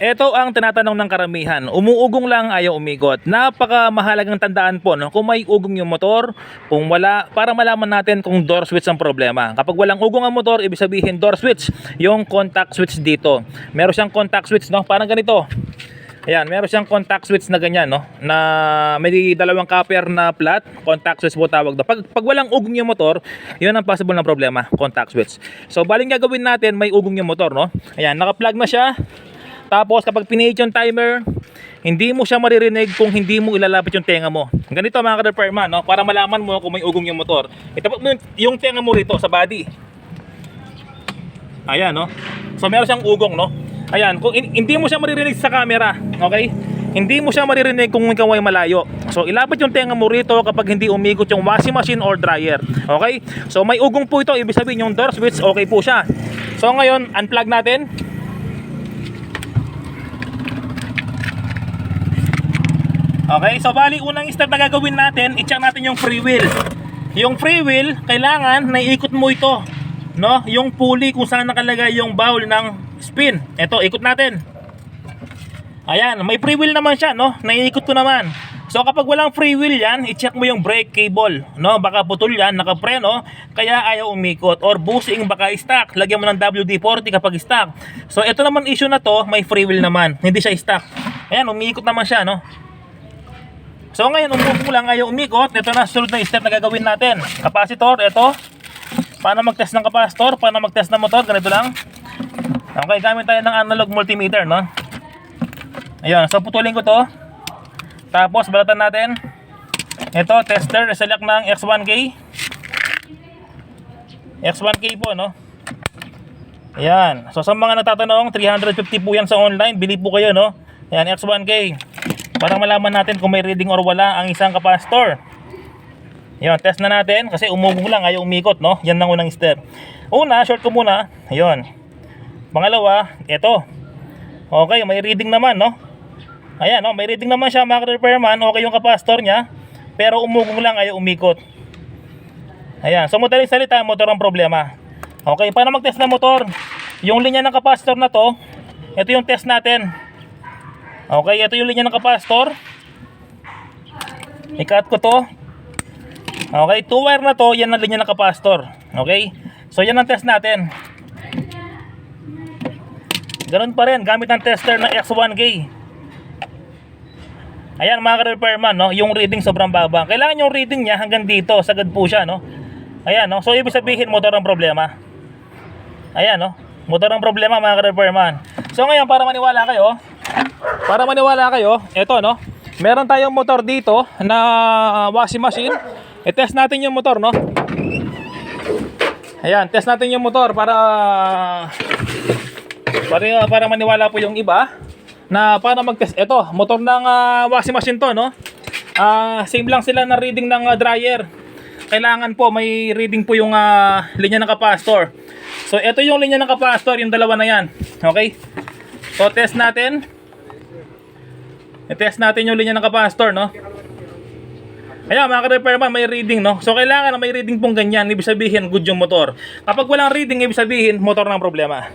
Ito ang tinatanong ng karamihan. Umuugong lang ayaw umikot. Napaka mahalagang tandaan po no? kung may ugong yung motor, kung wala, para malaman natin kung door switch ang problema. Kapag walang ugong ang motor, ibig sabihin door switch, yung contact switch dito. Meron siyang contact switch, no? parang ganito. Ayan, meron siyang contact switch na ganyan, no? Na may dalawang copper na flat, contact switch po tawag doon. Pag, pag walang ugong yung motor, yun ang possible na problema, contact switch. So, baling gagawin natin, may ugong yung motor, no? Ayan, naka-plug na siya. Tapos, kapag pinihit yung timer, hindi mo siya maririnig kung hindi mo ilalapit yung tenga mo. Ganito mga ka-repairman, no? Para malaman mo kung may ugong yung motor. Itapat mo yung, tenga mo rito sa body. Ayan, no? So, meron siyang ugong, no? Ayan, kung hin- hindi mo siya maririnig sa camera, okay? Hindi mo siya maririnig kung ikaw ay malayo. So, ilapit yung tenga mo rito kapag hindi umikot yung washing machine or dryer. Okay? So, may ugong po ito. Ibig sabihin yung door switch, okay po siya. So, ngayon, unplug natin. Okay, so bali unang step na gagawin natin, i-check natin yung free wheel. Yung free wheel, kailangan naiikot mo ito. No? Yung pulley kung saan nakalagay yung bowl ng spin. Ito, ikot natin. Ayan, may free wheel naman siya, no? Naiikot ko naman. So kapag walang free wheel yan, i-check mo yung brake cable, no? Baka putol yan, nakapreno, kaya ayaw umikot. Or bushing, baka stuck. Lagyan mo ng WD-40 kapag stuck. So ito naman issue na to, may free wheel naman. Hindi siya stuck. Ayan, umiikot naman siya, no? So ngayon, umupo lang ayaw umikot. Ito na sunod na step na gagawin natin. Capacitor, ito. Paano mag-test ng capacitor? Paano mag-test ng motor? Ganito lang. Okay, gamit tayo ng analog multimeter, no? Ayun, so putulin ko to. Tapos, balatan natin. Ito, tester, select ng X1K. X1K po, no? Ayan. So, sa mga natatanong, 350 po yan sa online. Bili po kayo, no? Ayan, X1K. Para malaman natin kung may reading or wala ang isang capacitor. Ayan, test na natin. Kasi umugong lang, ayaw umikot, no? Yan ang unang step. Una, short ko muna. Ayun. Pangalawa, ito. Okay, may reading naman, no? Ayan, no? may reading naman siya, mga repairman. Okay yung capacitor niya. Pero umugong lang, ayaw umikot. Ayan, so madaling salita, motor ang problema. Okay, paano mag-test ng motor? Yung linya ng capacitor na to, ito yung test natin. Okay, ito yung linya ng capacitor. I-cut ko to. Okay, two wire na to, yan ang linya ng capacitor. Okay? So yan ang test natin. Ganun pa rin, gamit ng tester na X1K. Ayan mga ka-repairman, no? yung reading sobrang baba. Kailangan yung reading niya hanggang dito, sagad po siya. No? Ayan, no? so ibig sabihin motor ang problema. Ayan, no? motor ang problema mga ka-repairman. So ngayon, para maniwala kayo, para maniwala kayo, eto no, meron tayong motor dito na washing machine. I-test natin yung motor, no? Ayan, test natin yung motor para para para maniwala po yung iba na para mag-test. Ito, motor ng ah, washing machine to, no? Ah, same lang sila na reading ng ah, dryer. Kailangan po may reading po yung ah, linya ng capacitor. So, ito yung linya ng capacitor, yung dalawa na yan. Okay? So, test natin. I-test natin yung linya ng capacitor, no? Ayan, mga ka-repairman, may reading, no? So, kailangan na may reading pong ganyan. Ibig sabihin, good yung motor. Kapag walang reading, ibig sabihin, motor ng problema.